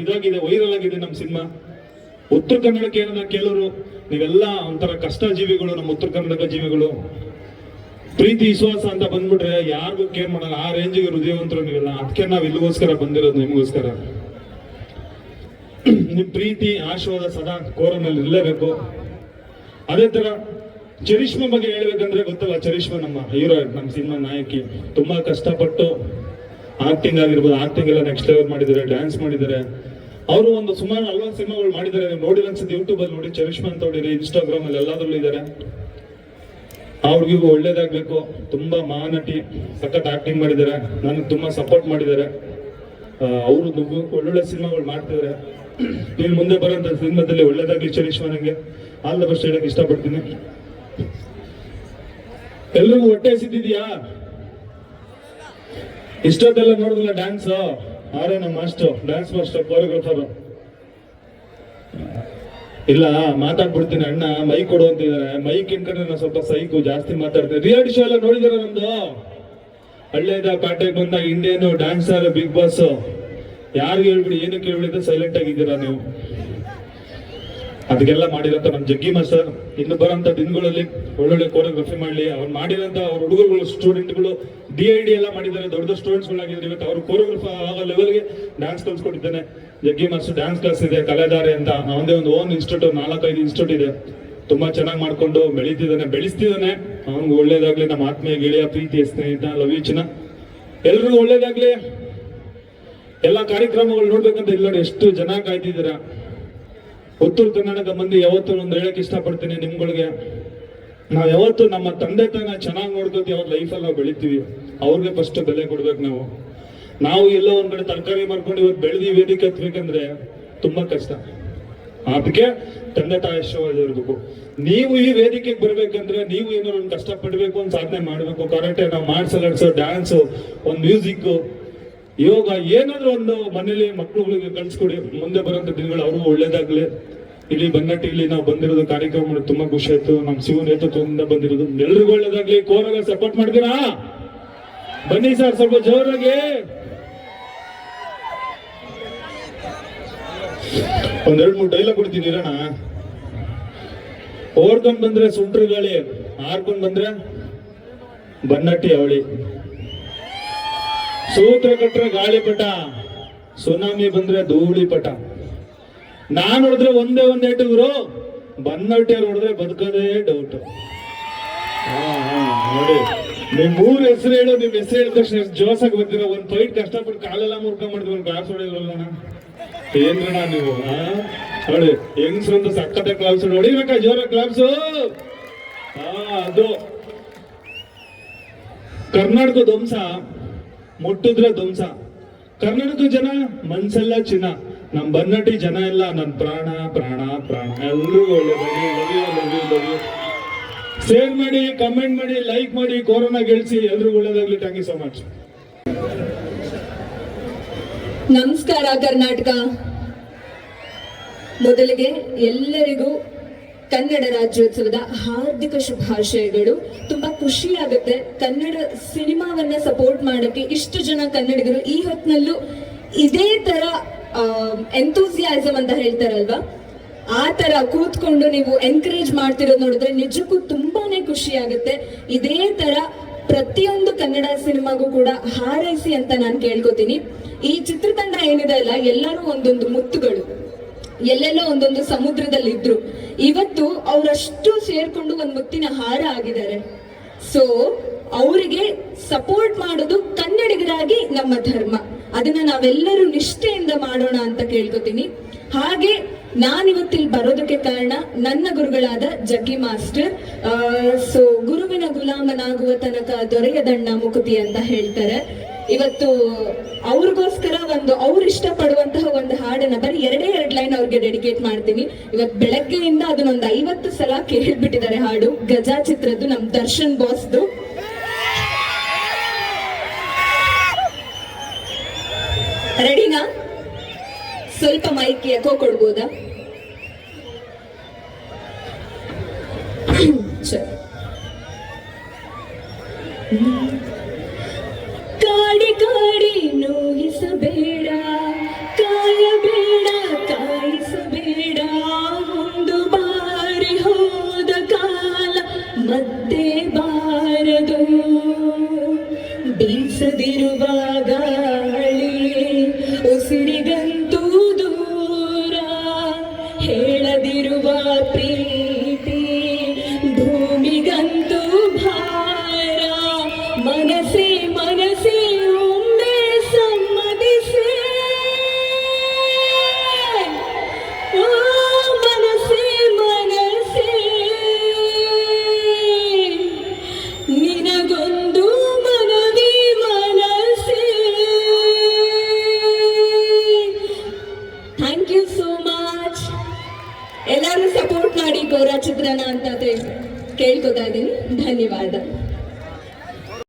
ಇದಾಗಿದೆ ವೈರಲ್ ಆಗಿದೆ ನಮ್ಮ ಸಿನಿಮಾ. ಉತ್ತರ ಕನ್ನಡಕ್ಕೆ ಏನನ್ನ ಕೇಳೋರು, ನೀವೆಲ್ಲ ಒಂಥರ ಕಷ್ಟ ಜೀವಿಗಳು ನಮ್ಮ ಉತ್ತರ ಕನ್ನಡಕ ಜೀವಿಗಳು. ಪ್ರೀತಿ, ವಿಶ್ವಾಸ ಅಂತ ಬಂದ್ಬಿಟ್ರೆ ಯಾರಿಗೂ ಕೇರ್ ಮಾಡಲ್ಲ. ಆ ರೇಂಜಿಗೆ ಹೃದಯವಂತರು ನೀವೆಲ್ಲ ಅದಕ್ಕೆ ನಾವು ಇಲ್ಲಿಗೋಸ್ಕರ ಬಂದಿರೋದು ನಿಮಗೋಸ್ಕರ. ನಿಮ್ ಪ್ರೀತಿ, ಆಶೀರ್ವಾದ ಸದಾ ಕೋರನಲ್ಲಿ ಇರಲೇಬೇಕು. ಅದೇ ತರ ಚರಿಷ್ಮಾ ಬಗ್ಗೆ ಹೇಳ್ಬೇಕಂದ್ರೆ ಗೊತ್ತಲ್ಲ, ಚರಿಷ್ಮ ನಮ್ಮ ಹೀರೋ, ನಮ್ಮ ಸಿನಿಮಾ ನಾಯಕಿ ತುಂಬಾ ಕಷ್ಟಪಟ್ಟು ಆಕ್ಟಿಂಗ್ ಆಗಿರ್ಬೋದು. ಆಕ್ಟಿಂಗ್ ಎಲ್ಲ ನೆಕ್ಸ್ಟ್ ಲೆವೆಲ್ ಮಾಡಿದ್ದಾರೆ ಡ್ಯಾನ್ಸ್ ಮಾಡಿದ್ದಾರೆ. ಅವರು ಒಂದು ಸುಮಾರು ಹಲವಾರು ಸಿನಿಮಾಗಳು ಮಾಡಿದ್ದಾರೆ. ನೀವು ಅನ್ಸುತ್ತೆ ಯೂಟ್ಯೂಬ್ ಅಲ್ಲಿ ನೋಡಿ, ಚರಿಷ್ಮಾ ಅಂತ ನೋಡಿರಿ ಇನ್ಸ್ಟಾಗ್ರಾಮ್ ಅಲ್ಲಿ ಎಲ್ಲಾದ್ರಲ್ಲೂ ಇದ್ದಾರೆ. ಅವ್ರಿಗೂ ಒಳ್ಳೇದಾಗ್ಬೇಕು. ತುಂಬಾ ಮಹಾನಟಿ ಸಖತ್ ಆಕ್ಟಿಂಗ್ ಮಾಡಿದ್ದಾರೆ. ನನಗೆ ತುಂಬಾ ಸಪೋರ್ಟ್ ಮಾಡಿದ್ದಾರೆ. ಅವರು ಒಳ್ಳೊಳ್ಳೆ ಸಿನಿಮಾಗಳು ಮಾಡ್ತಿದ್ದಾರೆ ನೀನು ಮುಂದೆ ಬರೋಂಥ ಸಿನಿಮಾದಲ್ಲಿ ಒಳ್ಳೇದಾಗ್ಲಿ ಚರಿಷ್ಮಾ ನಂಗೆ ಆಲ್ ದ ಬೆಸ್ಟ್ ಹೇಳಕ್ ಇಷ್ಟಪಡ್ತೀನಿ. ಎಲ್ರಿಗೂ ಹೊಟ್ಟೆ ಸಿದ್ದಿದ್ಯಾ ಇಷ್ಟೊತ್ತೆಲ್ಲ ನೋಡಿದ್ರಲ್ಲ ಡ್ಯಾನ್ಸ್ ಅವರೇ ನಮ್ಮ ಮಾಸ್ಟರ್ ಡ್ಯಾನ್ಸ್ ಮಾಸ್ಟರ್ ಕೋರಿಯೋಗ್ರಾಫರ್ ಇಲ್ಲ, ಮಾತಾಡ್ಬಿಡ್ತೀನಿ ಅಣ್ಣ ಮೈಕ್ ಕೊಡು ಅಂತಿದ್ದಾರೆ. ಮೈಕ್ ಇನ್ಕಂಡ್ರೆ ನಾನು ಸ್ವಲ್ಪ ಸೈಕು ಜಾಸ್ತಿ ಮಾತಾಡ್ತೀನಿ. ರಿಯಾಲಿಟಿ ಶೋ ಎಲ್ಲ ನೋಡಿದಾರ ನಮ್ದು? ಹಳ್ಳಿಯಿಂದ ಪಾಟೆಗೆ ಬಂದಾಗ ಇಂಡಿಯನ್ ಡ್ಯಾನ್ಸರ್ ಬಿಗ್ ಬಾಸ್ ಯಾರು ಹೇಳ್ಬಿಡಿ ಏನಕ್ಕೆ ಹೇಳ್ಬಿಡಿ ಸೈಲೆಂಟ್ ಆಗಿದ್ದೀರಾ ನೀವು? ಅದಕ್ಕೆಲ್ಲ ಮಾಡಿದಂತ ನಮ್ಮ ಜಗ್ಗಿ ಮಾಸ್ಟರ್, ಇನ್ನು ಬರೋಂಥ ದಿನಗಳಲ್ಲಿ ಒಳ್ಳೊಳ್ಳೆ ಕೋರಿಯೋಗ್ರಫಿ ಮಾಡಲಿ. ಅವ್ರು ಮಾಡಿದಂತ ಅವ್ರ ಹುಡುಗರುಗಳು ಸ್ಟೂಡೆಂಟ್ಗಳು ಡಿ ಐ ಡಿ ಎಲ್ಲ ಮಾಡಿದ್ದಾರೆ. ದೊಡ್ಡ ದೊಡ್ಡ ಸ್ಟೂಡೆಂಟ್ಸ್ಗಳಾಗಿದ್ದಾರೆ ಇವತ್ತು ಅವ್ರು ಕೋರಿಯೋಗ್ರಫ ಆಗೋ ಲೆವೆಲ್ಗೆ ಡ್ಯಾನ್ಸ್ ಕಲ್ಸ್ಕೊಟ್ಟಿದ್ದಾನೆ. ಜಗ್ಗಿ ಮಾಸ್ಟರ್ ಡ್ಯಾನ್ಸ್ ಕ್ಲಾಸ್ ಇದೆ, ಕಲೆದಾರೆ ಅಂತ. ಅವನದೇ ಒಂದು ಓನ್ ಇನ್ಸ್ಟಿಟ್ಯೂಟ್ ನಾಲ್ಕೈದು ಇನ್ಸ್ಟಿಟ್ಯೂಟ್ ಇದೆ. ತುಂಬಾ ಚೆನ್ನಾಗಿ ಮಾಡ್ಕೊಂಡು ಬೆಳೀತಿದ್ದಾನೆ, ಬೆಳೆಸ್ತಿದ್ದಾನೆ. ಅವ್ನಿಗೆ ಒಳ್ಳೇದಾಗ್ಲಿ, ನಮ್ಮ ಆತ್ಮೀಯ ಗೆಳೆಯ ಪ್ರೀತಿಯ ಸ್ನೇಹಿತ ಲವ್ ಯು ಚಿನ್ನ. ಎಲ್ರಿಗೂ ಒಳ್ಳೇದಾಗ್ಲಿ. ಎಲ್ಲ ಕಾರ್ಯಕ್ರಮಗಳು ನೋಡ್ಬೇಕಂತ ಇಲ್ಲ ಎಷ್ಟು ಜನ ಕಾಯ್ತಿದ್ದೀರಾ. ಉತ್ತರ ಕನ್ನಡದ ಮಂದಿ ಯಾವತ್ತೂ ಒಂದು ಹೇಳಕ್ ಇಷ್ಟಪಡ್ತೀನಿ ನಿಮ್ಗಳಿಗೆ. ನಾವು ಯಾವತ್ತು ನಮ್ಮ ತಂದೆ ತಾಯಿನ ಚೆನ್ನಾಗಿ ನೋಡ್ಕೋತೀವಿ ಅವ್ರ ಲೈಫಲ್ಲಿ ನಾವು ಬೆಳಿತೀವಿ. ಅವ್ರಿಗೆ ಫಸ್ಟ್ ಬೆಲೆ ಕೊಡ್ಬೇಕು ನಾವು. ನಾವು ಎಲ್ಲೋ ಒಂದ್ ಕಡೆ ತರಕಾರಿ ಮಾಡ್ಕೊಂಡು ಇವತ್ತು ಬೆಳೆದಿ ವೇದಿಕೆ ಹತ್ಬೇಕಂದ್ರೆ ತುಂಬಾ ಕಷ್ಟ. ಅದಕ್ಕೆ ತಂದೆ ತಾಯಿ ಇರಬೇಕು ನೀವು ಈ ವೇದಿಕೆಗೆ ಬರ್ಬೇಕಂದ್ರೆ ನೀವು ಏನಾದ್ರು ಒಂದು ಕಷ್ಟ ಪಡ್ಬೇಕು ಒಂದು ಸಾಧನೆ ಮಾಡ್ಬೇಕು. ಕರೆಕ್ಟ್ ನಾವು ಡ್ಯಾನ್ಸು ಡ್ಯಾನ್ಸ್ ಒಂದು ಮ್ಯೂಸಿಕ್ ಯೋಗ ಏನಾದ್ರೂ ಒಂದು ಮನೇಲಿ ಮಕ್ಕಳುಗಳಿಗೆ ಕಳ್ಸಿಕೊಡಿ. ಮುಂದೆ ಬರೋಂಥ ದಿನಗಳು ಅವ್ರಿಗೂ ಒಳ್ಳೇದಾಗ್ಲಿ. ಇಲ್ಲಿ ಬನ್ನಟ್ಟಿ ಇಲ್ಲಿ ನಾವು ಬಂದಿರೋದು ಕಾರ್ಯಕ್ರಮ ತುಂಬಾ ಖುಷಿ ಆಯ್ತು. ನಮ್ಮ ಶಿವ ನೇತೃತ್ವದಿಂದ ಬಂದಿರೋದು. ಎಲ್ರಿಗೂ ಒಳ್ಳೇದಾಗ್ಲಿ. ಕೋರಾಗ ಸಪೋರ್ಟ್ ಮಾಡ್ತೀರಾ? ಬನ್ನಿ ಸರ್, ಸ್ವಲ್ಪ ಜೋರಾಗಿ. ಒಂದೆರಡು ಮೂರು ಡೈಲಾಗ್ ಕೊಡ್ತೀನಿ, ಇರೋಣ. ಓಡ್ಕೊಂಡ್ ಬಂದ್ರೆ ಸುಂಟ್ರ ಗಾಳಿ ಹಾರ್ಕೊಂಡ್ ಬಂದ್ರೆ ಬನ್ನಟ್ಟಿ ಅವಳಿ. ಸೂತ್ರ ಕಟ್ರೆ ಗಾಳಿಪಟ ಸುನಾಮಿ ಬಂದ್ರೆ ಧೂಳಿಪಟ ನಾನು ಹೊಡೆದ್ರೆ ಒಂದೇ ಒಂದೇ ಟೂರು ಬನ್ನಟ್ಟಿಯವ್ರು ಹೊಡೆದ್ರೆ ಬದುಕೋದೇ ಡೌಟ್ ನೋಡಿ, ನಿಮ್ ಮೂರ್ ಹೆಸರು ಹೇಳು, ನಿಮ್ ಹೆಸರು ಹೇಳಿದ ತಕ್ಷಣ ಜೋಸಾಗಿ ಬಂದಿರೋ ಒಂದ್ ಫೈಟ್ ಕಷ್ಟಪಟ್ಟು ಕಾಲೆಲ್ಲ ಮುರ್ಕೊಂಡ್ ಮಾಡಿದ್ವಿ ಒಂದ್ ಕ್ಲಾಸ್ ಹೊಡೆಯಲ್ವಲ್ಲ ಏನ್ರಣ ನೀವು? ನೋಡಿ, ಹೆಂಗ್ಸ್ರು ಅಂತ ಸಕ್ಕತ್ತ ಕ್ಲಾಸ್ ಹೊಡಿಬೇಕಾ ಜೋರ ಕ್ಲಾಸ್ ಹಾ, ಅದು. ಕರ್ನಾಟಕ ಧ್ವಂಸ. ಮುಟ್ಟಿದ್ರೆ ಧ್ವಂಸ. ಕರ್ನಾಟಕ ಜನ ಮನ್ಸೆಲ್ಲ ಚಿನ್ನ. ನಮ್ ಬನ್ನಟಿ ಜನ ಎಲ್ಲ ನನ್ ಪ್ರಾಣ ಪ್ರಾಣ ಪ್ರಾಣ. ಎಲ್ಲರೂ ಒಳ್ಳೆದಾಗಿ ಶೇರ್ ಮಾಡಿ ಕಮೆಂಟ್ ಮಾಡಿ ಲೈಕ್ ಮಾಡಿ, ಕೊರೋನಾ ಗೆಲ್ಸಿ, ಎಲ್ರಿಗೂ ಒಳ್ಳೇದಾಗ್ಲಿ. ಥ್ಯಾಂಕ್ ಯು ಸೋ ಮಚ್ ನಮಸ್ಕಾರ ಕರ್ನಾಟಕ. ಮೊದಲಿಗೆ ಎಲ್ಲರಿಗೂ ಕನ್ನಡ ರಾಜ್ಯೋತ್ಸವದ ಹಾರ್ದಿಕ ಶುಭಾಶಯಗಳು. ತುಂಬಾ ಖುಷಿ ಆಗುತ್ತೆ ಕನ್ನಡ ಸಿನಿಮಾವನ್ನ ಸಪೋರ್ಟ್ ಮಾಡಕ್ಕೆ ಇಷ್ಟು ಜನ ಕನ್ನಡಿಗರು ಈ ಹೊತ್ತಿನಲ್ಲೂ ಇದೇ ತರ ಎಂತೂಸಿಯಾಸಮ್ ಅಂತ ಹೇಳ್ತಾರಲ್ವಾ? ಆ ತರ ಕೂತ್ಕೊಂಡು ನೀವು ಎನ್ಕರೇಜ್ ಮಾಡ್ತಿರೋದು ನೋಡಿದ್ರೆ ನಿಜಕ್ಕೂ ತುಂಬಾನೇ ಖುಷಿ ಆಗುತ್ತೆ ಇದೇ ತರ ಪ್ರತಿಯೊಂದು ಕನ್ನಡ ಸಿನಿಮಾಗೂ ಕೂಡ ಹಾರೈಸಿ ಅಂತ ನಾನು ಕೇಳ್ಕೊತೀನಿ. ಈ ಚಿತ್ರತಂಡ ಏನಿದೆ ಅಲ್ಲ, ಎಲ್ಲರೂ ಒಂದೊಂದು ಮುತ್ತುಗಳು. ಎಲ್ಲೆಲ್ಲೋ ಒಂದೊಂದು ಸಮುದ್ರದಲ್ಲಿ ಇದ್ರು ಇವತ್ತು ಅವರಷ್ಟು ಸೇರ್ಕೊಂಡು ಒಂದ್ ಮುತ್ತಿನ ಹಾರ ಆಗಿದ್ದಾರೆ. ಸೊ ಅವರಿಗೆ ಸಪೋರ್ಟ್ ಮಾಡೋದು ಕನ್ನಡಿಗರಾಗಿ ನಮ್ಮ ಧರ್ಮ. ಅದನ್ನ ನಾವೆಲ್ಲರೂ ನಿಷ್ಠೆಯಿಂದ ಮಾಡೋಣ ಅಂತ ಕೇಳ್ಕೊತೀನಿ. ಹಾಗೆ ನಾನಿವತ್ತಿಲ್ಲಿ ಬರೋದಕ್ಕೆ ಕಾರಣ ನನ್ನ ಗುರುಗಳಾದ ಜಗ್ಗಿ ಮಾಸ್ಟರ್ ಸೊ ಗುರುವಿನ ಗುಲಾಮನಾಗುವ ತನಕ ದೊರೆಯದಣ್ಣ ಮುಕುತಿ ಅಂತ ಹೇಳ್ತಾರೆ. ಇವತ್ತು ಅವ್ರಿಗೋಸ್ಕರ ಒಂದು ಅವ್ರು ಇಷ್ಟಪಡುವಂತಹ ಒಂದು ಹಾಡನ್ನ ಬರೀ ಎರಡೇ ಎರಡು ಲೈನ್ ಅವ್ರಿಗೆ ಡೆಡಿಕೇಟ್ ಮಾಡ್ತೀನಿ. ಇವತ್ತು ಬೆಳಗ್ಗೆಯಿಂದ ಅದನ್ನೊಂದು ಐವತ್ತು ಸಲ ಕೇಳ್ಬಿಟ್ಟಿದ್ದಾರೆ ಹಾಡು. ಗಜಾ ಚಿತ್ರದ್ದು ನಮ್ ದರ್ಶನ್ ಬಾಸ್ದು. ರೆಡಿನಾ? ಸ್ವಲ್ಪ ಮೈಕ್ ಯಾಕೋ ಕೊಡ್ಬೋದಾ? ಸರಿ ಕಾಡಿ ನೋಯಿಸಬೇಡ ಕಾಯಬೇಡ ಕಾಯಿಸಬೇಡ. ಒಂದು ಬಾರಿ ಹೋದ ಕಾಲ ಮತ್ತೆ ಬಾರದು. ಬೀಸದಿರುವ